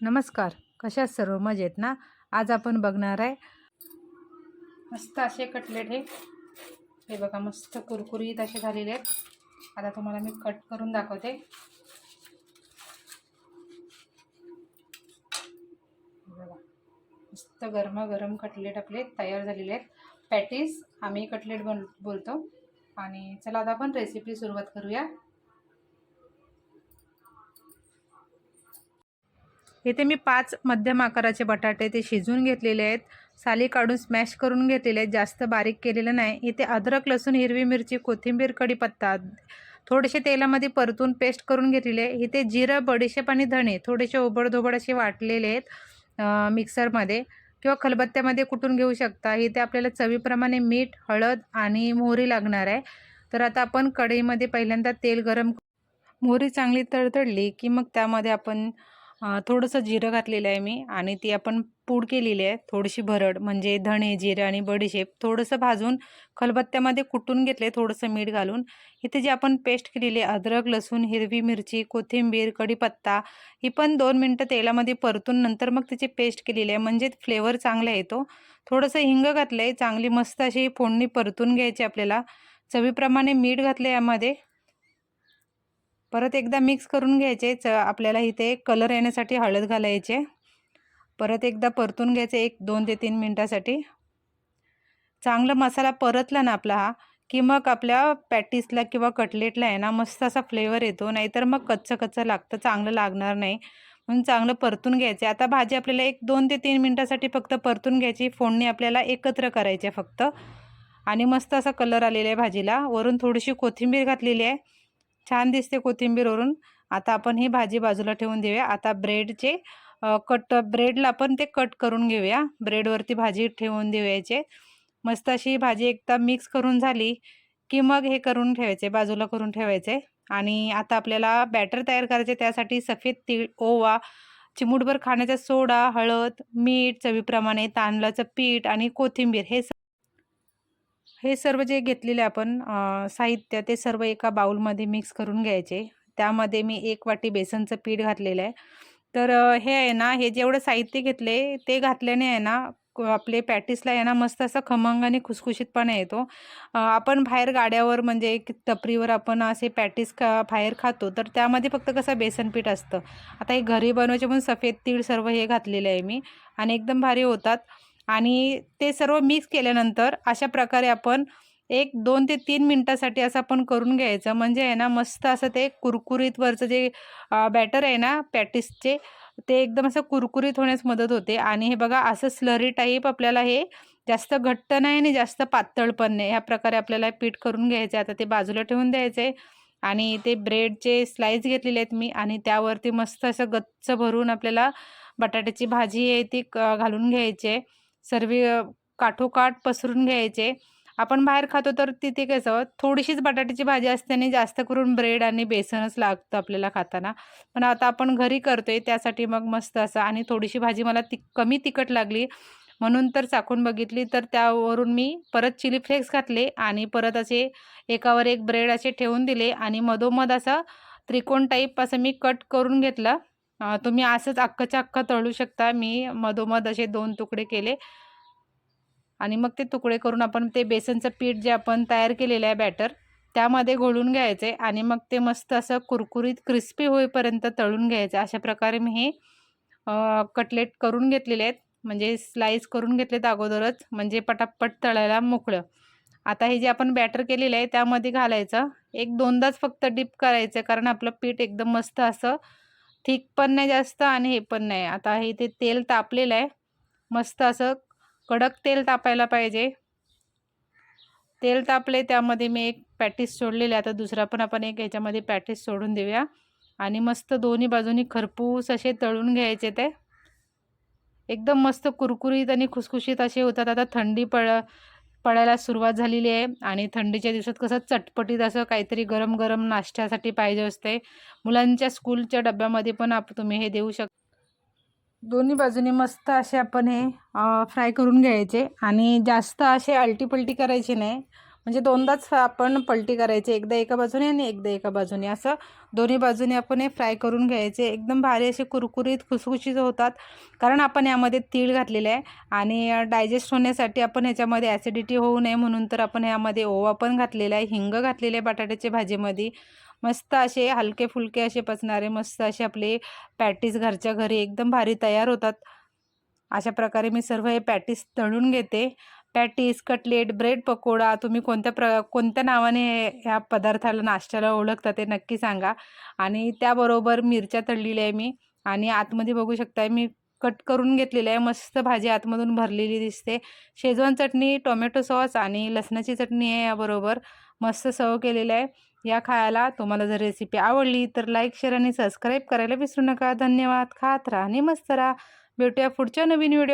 नमस्कार. कशा सर्व मजेत ना? आज आपण बघणार आहे मस्त असे कटलेट हे. हे बघा मस्त कुरकुरीत असे झालेले आहेत. आता तुम्हाला मी कट करून दाखवते. बघा मस्त गरमागरम कटलेट आपले तयार झालेले आहेत. पॅटीस आम्ही कटलेट बन बोलतो. आणि चला आता आपण रेसिपी सुरुवात करूया. इथे मी पाच मध्यम आकाराचे बटाटे ते शिजवून घेतलेले आहेत. साली काढून स्मॅश करून घेतलेले आहेत. जास्त बारीक केलेलं नाही. इथे अद्रक लसूण हिरवी मिरची कोथिंबीर कढीपत्ता थोडेसे तेलामध्ये परतून पेस्ट करून घेतलेले आहे. इथे जिरं बडीशेप आणि धणे थोडेसे ओबडधोबड असे वाटलेले आहेत मिक्सरमध्ये किंवा खलबत्त्यामध्ये कुटून घेऊ शकता. इथे आपल्याला चवीप्रमाणे मीठ हळद आणि मोहरी लागणार आहे. तर आता आपण कढईमध्ये पहिल्यांदा तेल गरम मोहरी चांगली तडतडली की मग त्यामध्ये आपण थोडंसं जिरं घातलेलं आहे मी आणि ती आपण पूड केलेली आहे. थोडीशी भरड म्हणजे धणे जिरं आणि बडीशेप थोडंसं भाजून खलबत्त्यामध्ये कुटून घेतले थोडंसं मीठ घालून. इथे जे आपण पेस्ट केलेली आहे अद्रक लसूण हिरवी मिरची कोथिंबीर कढीपत्ता ही पण दोन मिनटं तेलामध्ये परतून नंतर मग तिची पेस्ट केलेली आहे. म्हणजे फ्लेवर चांगला येतो. थोडंसं हिंग घातलं आहे चांगली मस्त अशी फोडणी परतून घ्यायची आपल्याला. चवीप्रमाणे मीठ घातलं यामध्ये. परत एकदा मिक्स करून घ्यायचे. च आपल्याला इथे कलर येण्यासाठी हळद घालायचे. परत एकदा परतून घ्यायचे एक दोन ते तीन मिनटासाठी. चांगला मसाला परतला ना आपला हा की मग आपल्या पॅटीसला किंवा कटलेटला आहे ना मस्त असा फ्लेवर येतो. नाहीतर मग कच्चं कच्चं लागतं चांगलं लागणार नाही. म्हणून चांगलं परतून घ्यायचे. आता भाजी आपल्याला एक दोन ते तीन मिनटासाठी फक्त परतून घ्यायची. फोडणी आपल्याला एकत्र करायची फक्त. आणि मस्त असा कलर आलेला आहे भाजीला. वरून थोडीशी कोथिंबीर घातलेली आहे. छान दिसते कोथिंबीरवरून. आता आपण ही भाजी बाजूला ठेवून देऊया. आता ब्रेडचे कट ब्रेडला आपण ते कट करून घेऊया. ब्रेडवरती भाजी ठेवून देऊयाचे. मस्त अशी भाजी एकदा मिक्स करून झाली की मग हे करून ठेवायचे बाजूला करून ठेवायचे. आणि आता आपल्याला बॅटर तयार करायचे त्यासाठी सफेद तीळ ओवा चिमूटभर खाण्याचा सोडा हळद मीठ चवीप्रमाणे तांदळाचं पीठ आणि कोथिंबीर हे हे सर्व जे घेतलेले आपण साहित्य ते सर्व एका बाउलमध्ये मिक्स करून घ्यायचे. त्यामध्ये मी एक वाटी बेसनचं पीठ घातलेलं आहे. तर हे आहे ना हे जेवढं साहित्य घेतले ते घातल्याने आहे ना आपले पॅटिसला आहे ना मस्त असा खमंग आणि खुसखुशीतपणा येतो. आपण बाहेर गाड्यावर म्हणजे टपरीवर आपण असे पॅटीस का बाहेर खातो तर त्यामध्ये फक्त कसं बेसन पीठ असतं. आता हे घरी बनवायचे म्हणून सफेद तीळ सर्व हे घातलेलं आहे मी. आणि एकदम भारी होतात. आणि ते सर्व मिक्स केल्यानंतर अशा प्रकारे आपण एक दोन ते तीन मिनटासाठी असं आपण करून घ्यायचं. म्हणजे आहे ना मस्त असं ते कुरकुरीतवरचं जे बॅटर आहे ना पॅटिसचे ते एकदम असं कुरकुरीत होण्यास मदत होते. आणि हे बघा असं स्लरी टाईप आपल्याला हे जास्त घट्ट नाही आणि जास्त पातळ पण नाही. ह्या प्रकारे आपल्याला पीठ करून घ्यायचं आता ते बाजूला ठेवून द्यायचे आणि ते ब्रेडचे स्लाईस घेतलेले आहेत मी. आणि त्यावरती मस्त असं गच्च भरून आपल्याला बटाट्याची भाजी आहे ती घालून घ्यायची सर्व काठोकाठ पसरून घ्यायचे. आपण बाहेर खातो तर तिथे कसं थोडीशीच बटाट्याची भाजी असते आणि जास्त करून ब्रेड आणि बेसनच लागतं आपल्याला खाताना. पण आता आपण घरी करतोय त्यासाठी मग मस्त असं आणि थोडीशी भाजी मला ती कमी तिखट लागली म्हणून तर चाकून बघितली तर त्यावरून मी परत चिली फ्लेक्स घातले आणि परत असे एकावर एक ब्रेड असे ठेवून दिले आणि मधोमध असं त्रिकोण टाईप असं मी कट करून घेतलं. तुम्ही असंच अख्खच्या अख्खं तळू शकता. मी मधोमध असे दोन तुकडे केले. आणि मग ते तुकडे करून आपण ते बेसनचं पीठ जे आपण तयार केलेलं आहे बॅटर त्यामध्ये घोळून घ्यायचे आणि मग ते मस्त असं कुरकुरीत क्रिस्पी होईपर्यंत तळून घ्यायचं. अशा प्रकारे मी हे कटलेट करून घेतलेले आहेत. म्हणजे स्लाईस करून घेतलेत अगोदरच. म्हणजे पटापट तळायला मोकळं. आता हे जे आपण बॅटर केलेलं आहे त्यामध्ये घालायचं. एक दोनदाच फक्त डिप करायचं. कारण आपलं पीठ एकदम मस्त असं ठीक पण नाही जास्त आणि हे पण नाही. आता हे ते तेल तापलेलं आहे. मस्त असं कडक तेल तापायला पाहिजे. तेल तापले त्यामध्ये मी एक पॅटीस सोडलेले आता दुसरा पण आपण एक याच्यामध्ये पॅटीस सोडून देऊया. आणि मस्त दोन्ही बाजूनी खरपूस असे तळून घ्यायचे ते. एकदम मस्त कुरकुरीत आणि खुसखुशीत असे होतात. आता थंडी पड पडायला सुरुवात झालेली आहे आणि थंडीच्या दिवसात कसं चटपटीत असं काहीतरी गरम गरम नाश्त्यासाठी पाहिजे असते. मुलांच्या स्कूलच्या डब्यामध्ये पण आप तुम्ही हे देऊ शक दोन्ही बाजूनी मस्त असे आपण हे फ्राय करून घ्यायचे आणि जास्त असे अलटीपलटी करायचे नाही. म्हणजे दोनदाच आपण पलटी करायची एकदा एका बाजूने आणि एकदा एका बाजूने. असं दोन्ही बाजूने आपण हे फ्राय करून घ्यायचे. एकदम भारी असे कुरकुरीत खुसखुशीत होतात. कारण आपण यामध्ये तीळ घातलेले आहे आणि डायजेस्ट होण्यासाठी आपण ह्याच्यामध्ये ॲसिडिटी होऊ नये म्हणून तर आपण ह्यामध्ये ओवा पण घातलेला आहे हिंग घातलेले आहे बटाट्याच्या भाजीमध्ये. मस्त असे हलके फुलके असे पचणारे मस्त असे आपले पॅटीस घरच्या घरी एकदम भारी तयार होतात. अशा प्रकारे मी सर्व हे पॅटीस तळून घेते. पॅटीस कटलेट ब्रेड पकोडा तुम्ही कोणत्या प्र कोणत्या नावाने ह्या पदार्थाला नाश्त्याला ओळखता ते नक्की सांगा. आणि त्याबरोबर मिरच्या तळलेल्या आहे मी. आणि आतमध्ये बघू शकताय मी कट करून घेतलेलं आहे. मस्त भाजी आतमधून भरलेली दिसते. शेजवान चटणी टोमॅटो सॉस आणि लसणाची चटणी आहे याबरोबर. मस्त सव केलेलं आहे. या खायला तुम्हाला जर रेसिपी आवडली तर लाईक शेअर आणि सबस्क्राईब करायला विसरू नका. धन्यवाद. खात राहा आणि मस्त राहा. भेटूया पुढच्या नवीन व्हिडिओ